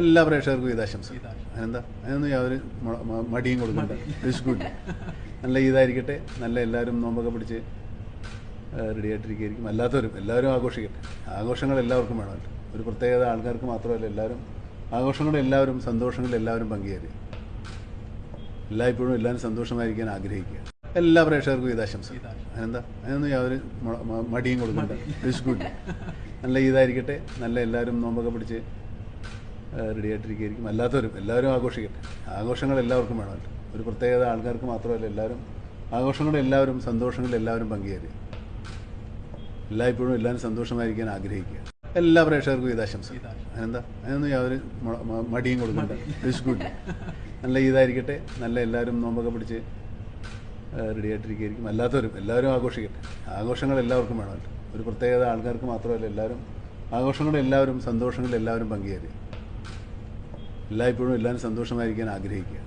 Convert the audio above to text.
എല്ലാ പ്രേക്ഷകർക്കും ഈദാശംസ. അതിനെന്താ? അതിനൊന്നും യാതൊരു മടിയും കൊടുക്കണ്ട. വിശുക്കില്ല നല്ല ഈദായിരിക്കട്ടെ. നല്ല എല്ലാവരും നോമ്പൊക്കെ പിടിച്ച് റെഡി ആയിട്ടിരിക്കുകയായിരിക്കും. അല്ലാത്തവരും എല്ലാവരും ആഘോഷിക്കട്ടെ. ആഘോഷങ്ങൾ എല്ലാവർക്കും വേണമല്ലോ ഒരു പ്രത്യേകത ആൾക്കാർക്ക് മാത്രമല്ല എല്ലാവരും ആഘോഷങ്ങൾ എല്ലാവരും സന്തോഷങ്ങൾ എല്ലാവരും പങ്കുചേരുക. എല്ലായ്പ്പോഴും എല്ലാവരും സന്തോഷമായിരിക്കാൻ ആഗ്രഹിക്കുക. എല്ലാ പ്രേക്ഷകർക്കും ഈദാശംസ. അതിനെന്താ? അതിനൊന്നും യാതൊരു മടിയും കൊടുക്കണ്ട. വിശുക്കില്ല നല്ല ഈദായിരിക്കട്ടെ. നല്ല എല്ലാവരും നോമ്പൊക്കെ പിടിച്ച് റെഡി ആയിട്ടിരിക്കുകയായിരിക്കും. അല്ലാത്തവരും എല്ലാവരും ആഘോഷിക്കട്ടെ. ആഘോഷങ്ങൾ എല്ലാവർക്കും വേണമല്ലോ ഒരു പ്രത്യേകത ആൾക്കാർക്ക് മാത്രമല്ല എല്ലാവരും ആഘോഷങ്ങൾ എല്ലാവരും സന്തോഷങ്ങൾ എല്ലാവരും പങ്കുചേരുക. എല്ലായ്പ്പോഴും എല്ലാവരും സന്തോഷമായിരിക്കാൻ ആഗ്രഹിക്കുക. എല്ലാ പ്രേക്ഷകർക്കും ഇതാശംസ അതിനെന്താ? അതിനൊന്നും യാതൊരു മടിയും കൊടുക്കണ്ട. വിശുക്കില്ല നല്ല ഇതായിരിക്കട്ടെ നല്ല എല്ലാവരും നോമ്പൊക്കെ പിടിച്ച് റെഡി ആയിട്ടിരിക്കുകയായിരിക്കും. അല്ലാത്തവരും എല്ലാവരും ആഘോഷിക്കട്ടെ. ആഘോഷങ്ങൾ എല്ലാവർക്കും വേണമല്ലോ ഒരു പ്രത്യേകത ആൾക്കാർക്ക് മാത്രമല്ല എല്ലാവരും ആഘോഷങ്ങൾ എല്ലാവരും സന്തോഷങ്ങൾ എല്ലാവരും പങ്കുചേരുക. എല്ലായ്പ്പോഴും എല്ലാവരും സന്തോഷമായിരിക്കാൻ ആഗ്രഹിക്കുക